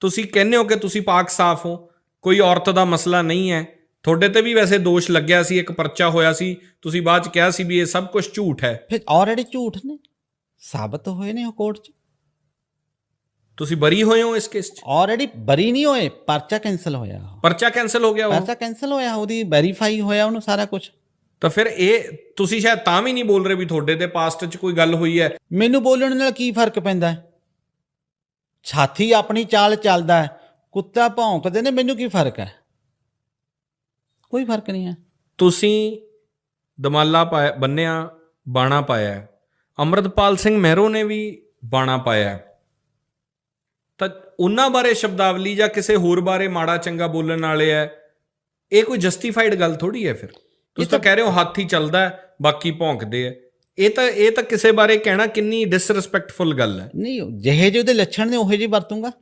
ਤੁਸੀਂ ਕਹਿੰਦੇ ਹੋ ਕਿ ਤੁਸੀਂ ਪਾਕ ਸਾਫ਼ ਹੋ ਕੋਈ ਔਰਤ ਦਾ ਮਸਲਾ ਨਹੀਂ ਹੈ। ਤੁਹਾਡੇ ਤੇ ਵੀ ਵੈਸੇ ਦੋਸ਼ ਲੱਗਿਆ ਸੀ ਇੱਕ ਪਰਚਾ ਹੋਇਆ ਸੀ। ਤੁਸੀਂ ਬਾਅਦ ਚ ਕਿਹਾ ਸੀ ਵੀ ਇਹ ਸਭ ਕੁਝ ਝੂਠ ਹੈ। ਫਿਰ ਆਲਰੇਡੀ ਝੂਠ ਨੇ। ਸਾਬਤ ਹੋਏ ਨੇ ਉਹ ਕੋਰਟ 'ਚ। ਤੁਸੀਂ ਬਰੀ ਹੋਏ ਹੋ ਇਸ ਕੇਸ 'ਚ? ਆਲਰੇਡੀ ਬਰੀ ਨਹੀਂ ਹੋਏ ਪਰਚਾ ਕੈਨਸਲ ਹੋਇਆ। ਪਰਚਾ ਕੈਨਸਲ ਹੋ ਗਿਆ ਉਹ? ਪਰਚਾ ਕੈਨਸਲ ਹੋਇਆ ਉਹਦੀ ਵੈਰੀਫਾਈ ਹੋਇਆ ਉਹਨੂੰ ਸਾਰਾ ਕੁਝ ਤਾਂ ਫਿਰ ਇਹ ਤੁਸੀਂ ਸ਼ਾਇਦ ਤਾਂ ਵੀ ਨਹੀਂ ਬੋਲ ਰਹੇ ਵੀ ਤੁਹਾਡੇ ਦੇ ਪਾਸਟ 'ਚ ਕੋਈ ਗੱਲ ਹੋਈ ਹੈ। ਮੈਨੂੰ ਬੋਲਣ ਨਾਲ ਕੀ ਫ਼ਰਕ ਪੈਂਦਾ ਹੈ? ਛਾਤੀ ਆਪਣੀ ਚਾਲ ਚੱਲਦਾ ਹੈ ਕੁੱਤਾ ਭੌਂਕਦੇ ਨੇ ਮੈਨੂੰ ਕੀ ਫ਼ਰਕ ਹੈ ਕੋਈ ਫ਼ਰਕ ਨਹੀਂ ਹੈ ਤੁਸੀਂ ਦਮਾਲਾ ਪਾਇਆ ਬੰਨਿਆ ਬਾਣਾ ਪਾਇਆ ਹੈ। ਅੰਮ੍ਰਿਤਪਾਲ ਸਿੰਘ ਮਹਿਰੋ ਨੇ ਵੀ ਬਾਣਾ ਪਾਇਆ ਹੈ। ਤਾਂ ਉਹਨਾਂ ਬਾਰੇ ਸ਼ਬਦਾਵਲੀ ਜਾਂ ਕਿਸੇ ਹੋਰ ਬਾਰੇ ਮਾੜਾ ਚੰਗਾ ਬੋਲਣ ਵਾਲੇ ਹੈ ਇਹ ਕੋਈ ਜਸਟੀਫਾਈਡ ਗੱਲ ਥੋੜੀ ਹੈ ਫਿਰ ਤੁਸੀਂ ਤਾਂ ਕਹਿ ਰਹੇ ਹੋ ਹੱਥ ਹੀ ਚੱਲਦਾ ਹੈ, ਬਾਕੀ ਭੌਂਕਦੇ ਆ ਇਹ ਤਾਂ ਇਹ ਤਾਂ ਕਿਸੇ ਬਾਰੇ ਕਹਿਣਾ ਕਿੰਨੀ ਡਿਸਰੈਸਪੈਕਟਫੁਲ ਗੱਲ ਹੈ। ਨਹੀਂ, ਜਿਹੇ ਜਿਹੇ ਉਹਦੇ ਲੱਛਣ ਨੇ, ਉਹੇ ਜਿਹੇ ਵਰਤੂੰਗਾ।